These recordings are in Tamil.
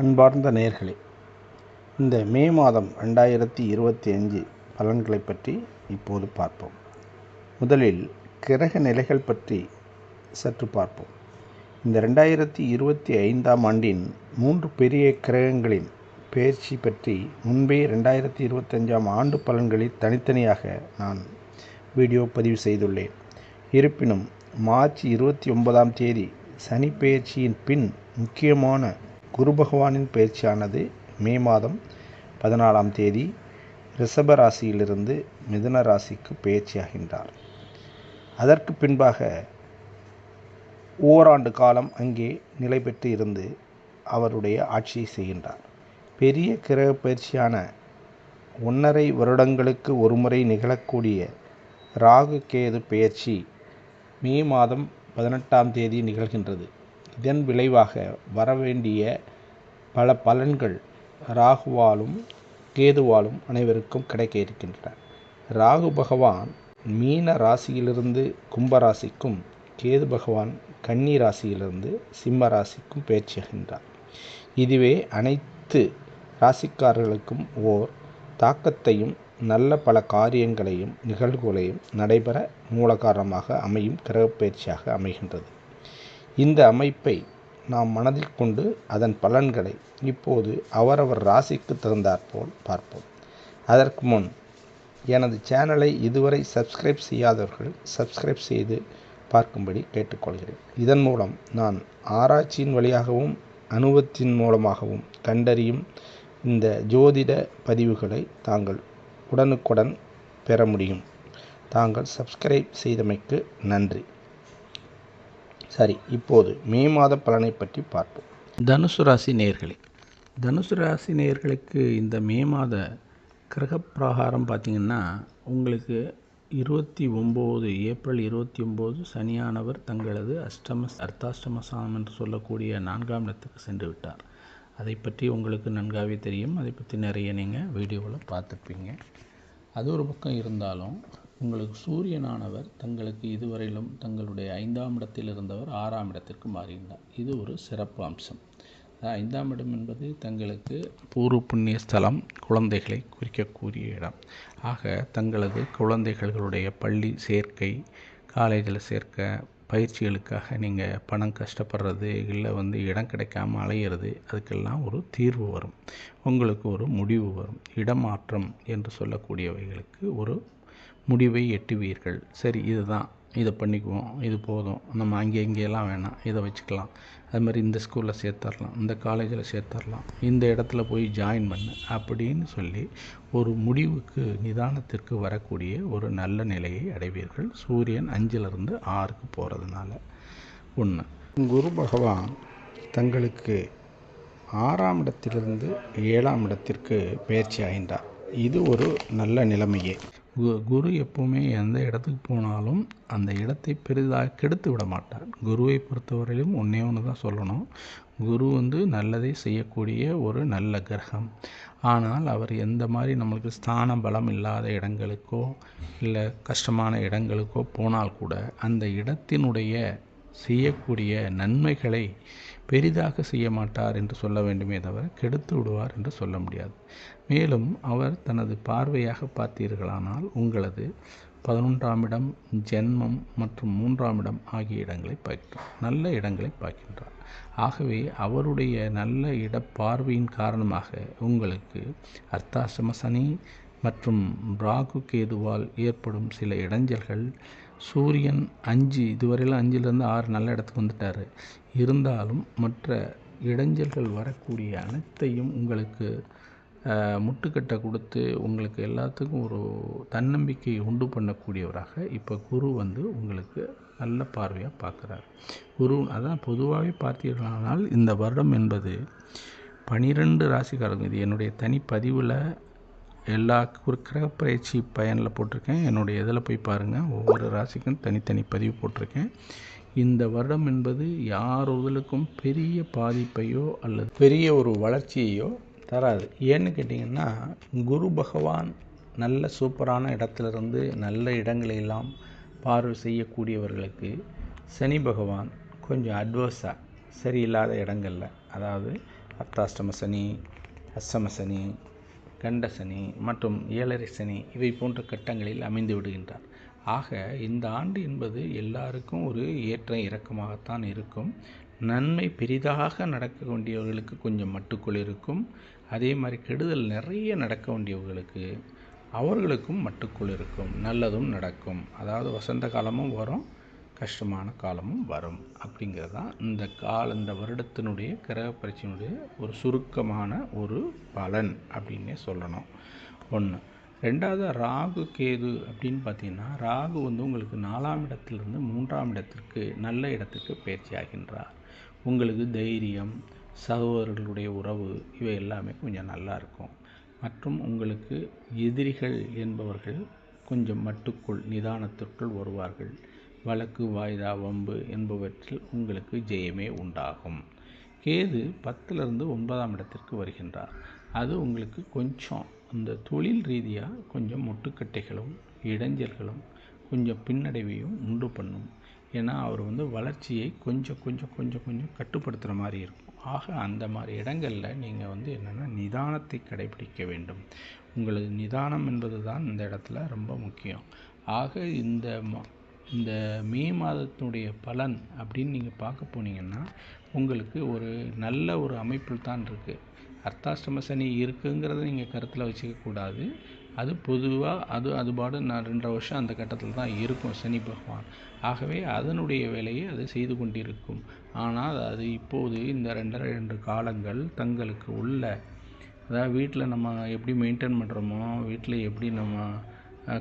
அன்பார்ந்த நேர்களே இந்த மே மாதம் ரெண்டாயிரத்தி இருபத்தி அஞ்சு பலன்களை பற்றி இப்போது பார்ப்போம். முதலில் கிரக நிலைகள் பற்றி சற்று பார்ப்போம். இந்த ரெண்டாயிரத்தி இருபத்தி ஐந்தாம் ஆண்டின் மூன்று பெரிய கிரகங்களின் பெயர்ச்சி பற்றி முன்பே ரெண்டாயிரத்தி இருபத்தஞ்சாம் ஆண்டு பலன்களில் தனித்தனியாக நான் வீடியோ பதிவு செய்துள்ளேன். இருப்பினும் மார்ச் இருபத்தி ஒன்பதாம் தேதி சனி பெயர்ச்சியின் பின் முக்கியமான குரு பகவானின் பெயர்ச்சியானது மே மாதம் பதினாலாம் தேதி ரிஷப ராசியிலிருந்து மிதுன ராசிக்கு பெயர்ச்சியாகின்றார் அதற்கு பின்பாக ஓராண்டு காலம் அங்கே நிலை பெற்று இருந்து அவருடைய ஆட்சியை செய்கின்றார். பெரிய கிரக பயிற்சியான ஒன்றரை வருடங்களுக்கு ஒருமுறை நிகழக்கூடிய ராகு கேது பெயர்ச்சி மே மாதம் பதினெட்டாம் தேதி நிகழ்கின்றது. இதன் விளைவாக வரவேண்டிய பல பலன்கள் ராகுவாலும் கேதுவாலும் அனைவருக்கும் கிடைக்க இருக்கின்றன. ராகு பகவான் மீன ராசியிலிருந்து கும்பராசிக்கும் கேது பகவான் கன்னி ராசியிலிருந்து சிம்ம ராசிக்கும் பயிற்சியாகின்றார் இதுவே அனைத்து ராசிக்காரர்களுக்கும் ஓர் தாக்கத்தையும் நல்ல பல காரியங்களையும் நிகழ்வுகளையும் நடைபெற மூல காரணமாக அமையும் கிரகப்பயிற்சியாக அமைகின்றது. இந்த அமைப்பை நாம் மனதில் கொண்டு அதன் பலன்களை இப்போது அவரவர் ராசிக்கு தகுந்தாற்போல் பார்ப்போம். அதற்கு முன் எனது சேனலை இதுவரை சப்ஸ்கிரைப் செய்யாதவர்கள் சப்ஸ்கிரைப் செய்து பார்க்கும்படி கேட்டுக்கொள்கிறேன். இதன் மூலம் நான் ஆராய்ச்சியின் வழியாகவும் அனுபவத்தின் மூலமாகவும் கண்டறியும் இந்த ஜோதிட பதிவுகளை தாங்கள் உடனுக்குடன் பெற முடியும். தாங்கள் சப்ஸ்கிரைப் செய்தமைக்கு நன்றி. சரி இப்போது மே மாத பலனை பற்றி பார்ப்போம். தனுசு ராசி நேர்களே தனுசு ராசி நேர்களுக்கு இந்த மே மாத கிரக பிரகாரம் பார்த்திங்கன்னா உங்களுக்கு இருபத்தி ஒம்பது ஏப்ரல் இருபத்தி ஒம்பது சனியானவர் தங்களது அஷ்டம அர்த்தாஷ்டம சாமம் என்று சொல்லக்கூடிய நான்காம் இடத்துக்கு சென்று விட்டார். அதை பற்றி உங்களுக்கு நன்காகவே தெரியும். அதை பற்றி நிறைய நீங்கள் வீடியோவில் பார்த்துருப்பீங்க. அது ஒரு பக்கம் இருந்தாலும் உங்களுக்கு சூரியனானவர் தங்களுக்கு இதுவரையிலும் தங்களுடைய ஐந்தாம் இடத்தில் இருந்தவர் ஆறாம் இடத்திற்கு மாறினார் இது ஒரு சிறப்பு அம்சம். ஐந்தாம் இடம் என்பது தங்களுக்கு பூர்வ புண்ணிய ஸ்தலம் குழந்தைகளை குறிக்கக்கூடிய இடம். ஆக தங்களது குழந்தைகளுடைய பள்ளி சேர்க்கை காலேஜில் சேர்க்க பயிற்சிகளுக்காக நீங்கள் பணம் கஷ்டப்படுறது இல்லை வந்து இடம் கிடைக்காம அலையிறது அதுக்கெல்லாம் ஒரு தீர்வு வரும். உங்களுக்கு ஒரு முடிவு வரும். இடமாற்றம் என்று சொல்லக்கூடியவைகளுக்கு ஒரு முடிவை எட்டுவீர்கள். சரி இதுதான். இதை பண்ணிக்குவோம். இது போதும். நம்ம அங்கே இங்கேயெல்லாம் வேணாம். இதை வச்சுக்கலாம். அது மாதிரி இந்த ஸ்கூலில் சேர்த்தரலாம். இந்த காலேஜில் சேர்த்தரலாம். இந்த இடத்துல போய் ஜாயின் பண்ணு. அப்படின்னு சொல்லி ஒரு முடிவுக்கு நிதானத்திற்கு வரக்கூடிய ஒரு நல்ல நிலையை அடைவீர்கள். சூரியன் அஞ்சிலிருந்து ஆறுக்கு போகிறதுனால ஒன்று குரு பகவான் தங்களுக்கு ஆறாம் இடத்திலிருந்து ஏழாம் இடத்திற்கு பயிற்சி ஆகின்றார். இது ஒரு நல்ல நிலைமையே. குரு எப்போவுமே எந்த இடத்துக்கு போனாலும் அந்த இடத்தை பெரிதாக கெடுத்து விட மாட்டார். குருவை பொறுத்தவரையிலும் ஒன்றே ஒன்று தான் சொல்லணும். குரு வந்து நல்லதை செய்யக்கூடிய ஒரு நல்ல கிரகம். ஆனால் அவர் எந்த மாதிரி நம்மளுக்கு ஸ்தான பலம் இல்லாத இடங்களுக்கோ இல்லை கஷ்டமான இடங்களுக்கோ போனால் கூட அந்த இடத்தினுடைய செய்யக்கூடிய நன்மைகளை பெரிதாக செய்ய மாட்டார் என்று சொல்ல வேண்டுமே தவிர கெடுத்து விடுவார் என்று சொல்ல முடியாது. மேலும் அவர் தனது பார்வையாக பார்த்தீர்களானால் உங்களது பதினொன்றாம் இடம் ஜென்மம் மற்றும் மூன்றாம் இடம் ஆகிய இடங்களை பார்க்கின்றோம் நல்ல இடங்களை பார்க்கின்றார். ஆகவே அவருடைய நல்ல இட பார்வையின் காரணமாக உங்களுக்கு அர்த்தாசிரம சனி மற்றும் ராகு கேதுவால் ஏற்படும் சில இடைஞ்சல்கள் சூரியன் அஞ்சு இதுவரையிலும் அஞ்சுலேருந்து ஆறு நல்ல இடத்துக்கு வந்துட்டார். இருந்தாலும் மற்ற இடைஞ்சல்கள் வரக்கூடிய அனைத்தையும் உங்களுக்கு முட்டுக்கட்டை கொடுத்து உங்களுக்கு எல்லாத்துக்கும் ஒரு தன்னம்பிக்கை உண்டு பண்ணக்கூடியவராக இப்போ குரு வந்து உங்களுக்கு நல்ல பார்வையாக பார்க்குறாரு குரு அதான் பொதுவாகவே பார்த்தீர்களானால் இந்த வருடம் என்பது பனிரெண்டு ராசிக்காரங்க. இது என்னுடைய தனிப்பதிவில் எல்லா கிரக பயிற்சி பயனில் போட்டிருக்கேன். என்னுடைய இதில் போய் பாருங்கள் ஒவ்வொரு ராசிக்கும் தனித்தனி பதிவு போட்டிருக்கேன். இந்த வருடம் என்பது யார் உதலுக்கும் பெரிய பாதிப்பையோ அல்லது பெரிய ஒரு வளர்ச்சியையோ தராது. ஏன்னு கேட்டிங்கன்னா குரு பகவான் நல்ல சூப்பரான இடத்துலேருந்து நல்ல இடங்களெல்லாம் பார்வை செய்யக்கூடியவர்களுக்கு சனி பகவான் கொஞ்சம் அட்வர்ஸாக சரியில்லாத இடங்களில் அதாவது அர்த்தாஷ்டம சனி அஷ்டம சனி கண்ட சனி மற்றும் ஏழரை சனி இவை போன்ற கட்டங்களில் அமைந்து விடுகின்றார். ஆக இந்த ஆண்டு என்பது எல்லாருக்கும் ஒரு ஏற்ற இறக்கமாகத்தான் இருக்கும். நன்மை பெரிதாக நடக்க வேண்டியவர்களுக்கு கொஞ்சம் மட்டுக்குள் இருக்கும். அதே மாதிரி கெடுதல் நிறைய நடக்க வேண்டியவர்களுக்கு அவர்களுக்கும் மட்டுக்குள் இருக்கும். நல்லதும் நடக்கும். அதாவது வசந்த காலமும் வரும். கஷ்டமான காலமும் வரும் அப்படிங்கிறது தான் இந்த கால இந்த வருடத்தினுடைய கிரக பரிச்சையினுடைய ஒரு சுருக்கமான ஒரு பலன் அப்படின்னே சொல்லணும். ஒன்று ரெண்டாவது ராகு கேது அப்படின்னு பார்த்தீங்கன்னா ராகு வந்து உங்களுக்கு நாலாம் இடத்திலிருந்து மூன்றாம் இடத்திற்கு நல்ல இடத்துக்கு பயிற்சி ஆகின்றார். உங்களுக்கு தைரியம் சகோதரர்களுடைய உறவு இவை எல்லாமே கொஞ்சம் நல்லா இருக்கும். மற்றும் உங்களுக்கு எதிரிகள் என்பவர்கள் கொஞ்சம் மட்டுக்குள் நிதானத்திற்குள் வருவார்கள். வழக்கு வாய்தா வம்பு என்பவற்றில் உங்களுக்கு ஜெயமே உண்டாகும். கேது பத்திலிருந்து ஒன்பதாம் இடத்திற்கு வருகின்றார். அது உங்களுக்கு கொஞ்சம் அந்த தொழில் ரீதியாக கொஞ்சம் முட்டுக்கட்டைகளும் இடைஞ்சல்களும் கொஞ்சம் பின்னடைவையும் உண்டு பண்ணும். ஏன்னா அவர் வந்து வளர்ச்சியை கொஞ்சம் கொஞ்சம் கொஞ்சம் கொஞ்சம் கட்டுப்படுத்துகிற மாதிரி இருக்கும். ஆக அந்த மாதிரி இடங்களில் நீங்கள் வந்து என்னென்னா நிதானத்தை கடைபிடிக்க வேண்டும். உங்களது நிதானம் என்பது தான் இந்த இடத்துல ரொம்ப முக்கியம். ஆக இந்த இந்த மே மாதத்தினுடைய பலன் அப்படின்னு நீங்கள் பார்க்க போனீங்கன்னா உங்களுக்கு ஒரு நல்ல ஒரு அமைப்பில் தான் இருக்குது அர்த்தாஷ்டம சனி இருக்குங்கிறத நீங்கள் கருத்தில் வச்சுக்கக்கூடாது அது பொதுவாக அது அதுபாடு நான் ரெண்டரை வருஷம் அந்த கட்டத்தில் தான் இருக்கும் சனி பகவான். ஆகவே அதனுடைய வேலையை அது செய்து கொண்டிருக்கும். ஆனால் அது இப்போது இந்த ரெண்டரை ரெண்டு காலங்கள் தங்களுக்கு உள்ள அதாவது வீட்டில் நம்ம எப்படி மெயின்டைன் பண்ணுறோமோ வீட்டில் எப்படி நம்ம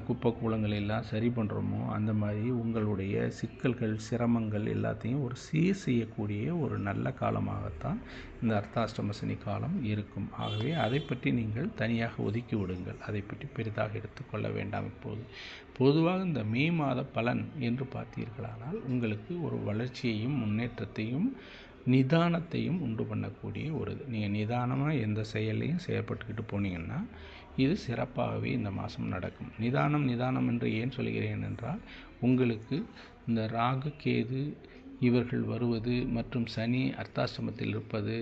குப்பை கூலங்கள் எல்லாம் சரி பண்ணுறோமோ அந்த மாதிரி உங்களுடைய சிக்கல்கள் சிரமங்கள் எல்லாத்தையும் ஒரு சீர் செய்யக்கூடிய ஒரு நல்ல காலமாகத்தான் இந்த அர்த்தாஷ்டம சனி காலம் இருக்கும். ஆகவே அதை பற்றி நீங்கள் தனியாக ஒதுக்கி விடுங்கள். அதை பற்றி பெரிதாக எடுத்துக்கொள்ள வேண்டாம் இப்போது. பொதுவாக இந்த மே மாத பலன் என்று பார்த்தீர்களானால் உங்களுக்கு ஒரு வளர்ச்சியையும் முன்னேற்றத்தையும் நிதானத்தையும் உண்டு பண்ணக்கூடிய ஒரு இது. நீங்கள் நிதானமாக எந்த செயலையும் செயல்பட்டுக்கிட்டு போனீங்கன்னா இது சிறப்பாகவே இந்த மாதம் நடக்கும். நிதானம் நிதானம் என்று ஏன் சொல்கிறேன் என்றால் உங்களுக்கு இந்த ராகு கேது இவர்கள் வருவது மற்றும் சனி அர்த்தாசிரமத்தில் இருப்பது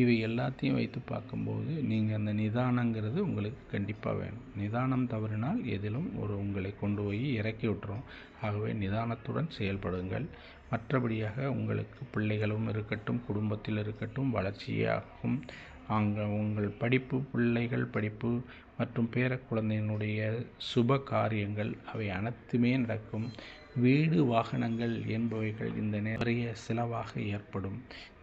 இவை எல்லாத்தையும் வைத்து பார்க்கும்போது நீங்கள் அந்த நிதானங்கிறது உங்களுக்கு கண்டிப்பாக வேணும். நிதானம் தவறினால் எதிலும் ஒரு உங்களை கொண்டு போய் இறக்கி விட்டுரும். ஆகவே நிதானத்துடன் செயல்படுங்கள். மற்றபடியாக உங்களுக்கு பிள்ளைகளும் இருக்கட்டும் குடும்பத்தில் இருக்கட்டும் வளர்ச்சியாகும். அங்கே உங்கள் படிப்பு பிள்ளைகள் படிப்பு மற்றும் பேரக்குழந்தையினுடைய சுப காரியங்கள் அவை அனைத்துமே நடக்கும். வீடு வாகனங்கள் என்பவைகள் இந்த நிறைய செலவாக ஏற்படும்.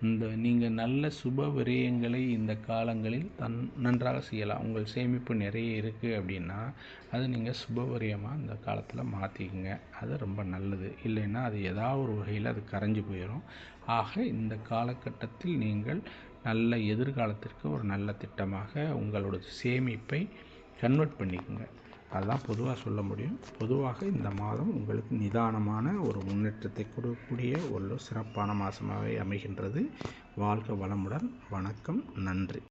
இந்த நீங்கள் நல்ல சுப விரயங்களை இந்த காலங்களில் தன் நன்றாக செய்யலாம். உங்கள் சேமிப்பு நிறைய இருக்குது அப்படின்னா அது நீங்கள் சுப விரயமாக இந்த காலத்தில் மாற்றிக்குங்க அது ரொம்ப நல்லது. இல்லைன்னா அது ஏதாவது ஒரு வகையில் அது கரைஞ்சி போயிடும் ஆக இந்த காலகட்டத்தில் நீங்கள் நல்ல எதிர்காலத்திற்கு ஒரு நல்ல திட்டமாக உங்களோட சேமிப்பை கன்வெர்ட் பண்ணிக்கோங்க. அதுதான் பொதுவாக சொல்ல முடியும். பொதுவாக இந்த மாதம் உங்களுக்கு நிதானமான ஒரு முன்னேற்றத்தை கொடுக்கக்கூடிய ஒரு சிறப்பான மாதமாகவே அமைகின்றது. வாழ்க வளமுடன். வணக்கம். நன்றி.